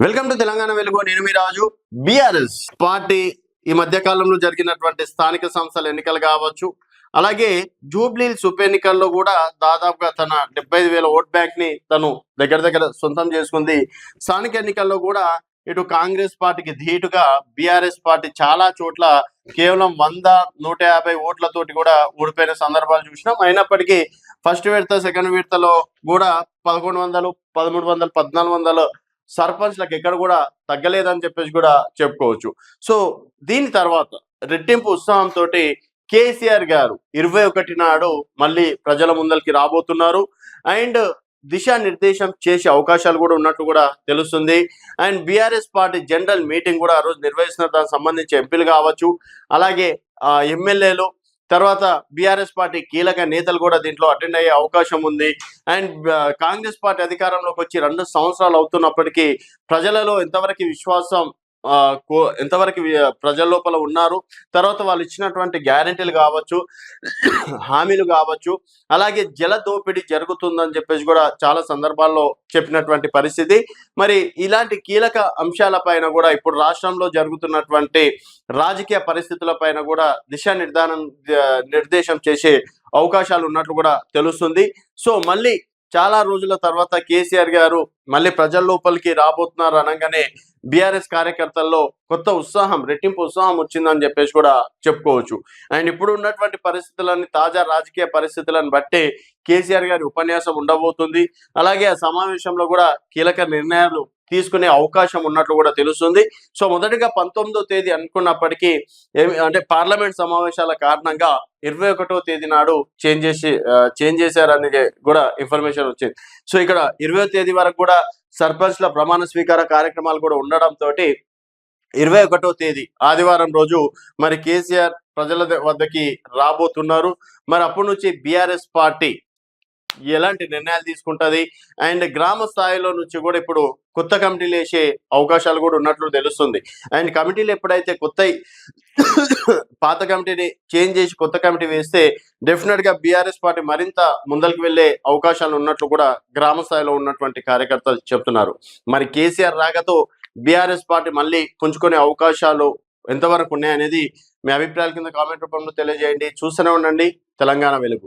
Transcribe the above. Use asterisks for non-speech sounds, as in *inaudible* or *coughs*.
Welcome to Telangana వెలుగు. నేను మీ రాజు BRS party ఈ మధ్య కాలంలో జరిగినటువంటి స్థానిక సంస్థల ఎన్నికలు కావచ్చు. అలాగే జూబ్లీల్స్ ఉప ఎన్నికల్లో కూడా దాదాపుగా తన డెబ్బై ఐదు వేల ఓట్ బ్యాంక్ని తను దగ్గర దగ్గర సొంతం చేసుకుంది. స్థానిక ఎన్నికల్లో కూడా ఇటు కాంగ్రెస్ పార్టీకి ధీటుగా బీఆర్ఎస్ పార్టీ చాలా చోట్ల కేవలం వంద నూట యాభై ఓట్లతోటి కూడా ఓడిపోయిన సందర్భాలు చూసినాం. అయినప్పటికీ ఫస్ట్ విడత సెకండ్ విడతలో కూడా పదకొండు వందలు పదమూడు వందలు పద్నాలుగు వందలు సర్పంచ్లకు ఎక్కడ కూడా తగ్గలేదని చెప్పేసి కూడా చెప్పుకోవచ్చు. సో దీని తర్వాత రెట్టింపు ఉత్సాహంతో కేసీఆర్ గారు ఇరవై ఒకటి నాడు మళ్ళీ ప్రజల ముందరికి రాబోతున్నారు. అండ్ దిశానిర్దేశం చేసే అవకాశాలు కూడా ఉన్నట్టు కూడా తెలుస్తుంది. And BRS party general meeting కూడా ఆ రోజు నిర్వహిస్తున్నారు. దానికి సంబంధించి ఎంపీలు కావచ్చు అలాగే ఎమ్మెల్యేలు తర్వాత బీఆర్ఎస్ పార్టీ కీలక నేతలు కూడా దీంట్లో అటెండ్ అయ్యే అవకాశం ఉంది. అండ్ కాంగ్రెస్ పార్టీ అధికారంలోకి వచ్చి రెండు సంవత్సరాలు అవుతున్నప్పటికీ ప్రజలలో ఎంతవరకు విశ్వాసం ఎంతవరకు ప్రజల లోపల ఉన్నారు. తర్వాత వాళ్ళు ఇచ్చినటువంటి గ్యారెంటీలు కావచ్చు *coughs* హామీలు కావచ్చు అలాగే జల దోపిడీ జరుగుతుందని చెప్పేసి కూడా చాలా సందర్భాల్లో చెప్పినటువంటి పరిస్థితి. మరి ఇలాంటి కీలక అంశాలపైన కూడా ఇప్పుడు రాష్ట్రంలో జరుగుతున్నటువంటి రాజకీయ పరిస్థితుల పైన కూడా దిశా నిర్ధారణ నిర్దేశం చేసే అవకాశాలు ఉన్నట్లు కూడా తెలుస్తుంది. సో మళ్ళీ చాలా రోజుల తర్వాత కేసీఆర్ గారు మళ్ళీ ప్రజల లోపలికి రాబోతున్నారు అనగానే బీఆర్ఎస్ కార్యకర్తల్లో కొత్త ఉత్సాహం రెట్టింపు ఉత్సాహం వచ్చిందని చెప్పేసి కూడా చెప్పుకోవచ్చు. అండ్ ఇప్పుడు ఉన్నటువంటి పరిస్థితులని తాజా రాజకీయ పరిస్థితులను బట్టి కేసీఆర్ గారి ఉపన్యాసం ఉండబోతుంది. అలాగే ఆ సమావేశంలో కూడా కీలక నిర్ణయాలు తీసుకునే అవకాశం ఉన్నట్లు కూడా తెలుస్తుంది. సో మొదటిగా పంతొమ్మిదో తేదీ అనుకున్నప్పటికీ అంటే పార్లమెంట్ సమావేశాల కారణంగా ఇరవై ఒకటో తేదీ నాడు చేంజ్ చేసి చేంజ్ చేశారని కూడా ఇన్ఫర్మేషన్ వచ్చింది. సో ఇక్కడ ఇరవై తేదీ వరకు కూడా సర్పంచ్ల ప్రమాణ స్వీకార కార్యక్రమాలు కూడా ఉండడంతో ఇరవై ఒకటో తేదీ ఆదివారం రోజు మరి కేసీఆర్ ప్రజల వద్దకి రాబోతున్నారు. మరి అప్పటి నుంచి బీఆర్ఎస్ పార్టీ ఎలాంటి నిర్ణయాలు తీసుకుంటది? అండ్ గ్రామ స్థాయిలో నుంచి కూడా ఇప్పుడు కొత్త కమిటీలు వేసే అవకాశాలు కూడా ఉన్నట్లు తెలుస్తుంది. అండ్ కమిటీలు ఎప్పుడైతే కొత్త *coughs* పాత కమిటీని చేంజ్ చేసి కొత్త కమిటీ వేస్తే డెఫినెట్గా బీఆర్ఎస్ పార్టీ మరింత ముందరికి వెళ్ళే అవకాశాలు ఉన్నట్లు కూడా గ్రామ స్థాయిలో ఉన్నటువంటి కార్యకర్తలు చెప్తున్నారు. మరి కేసీఆర్ రాకతో బీఆర్ఎస్ పార్టీ మళ్ళీ పుంజుకునే అవకాశాలు ఎంతవరకు ఉన్నాయనేది మీ అభిప్రాయాల కింద కామెంట్ రూపంలో తెలియజేయండి. చూస్తూనే ఉండండి. తెలంగాణ వెలుగు.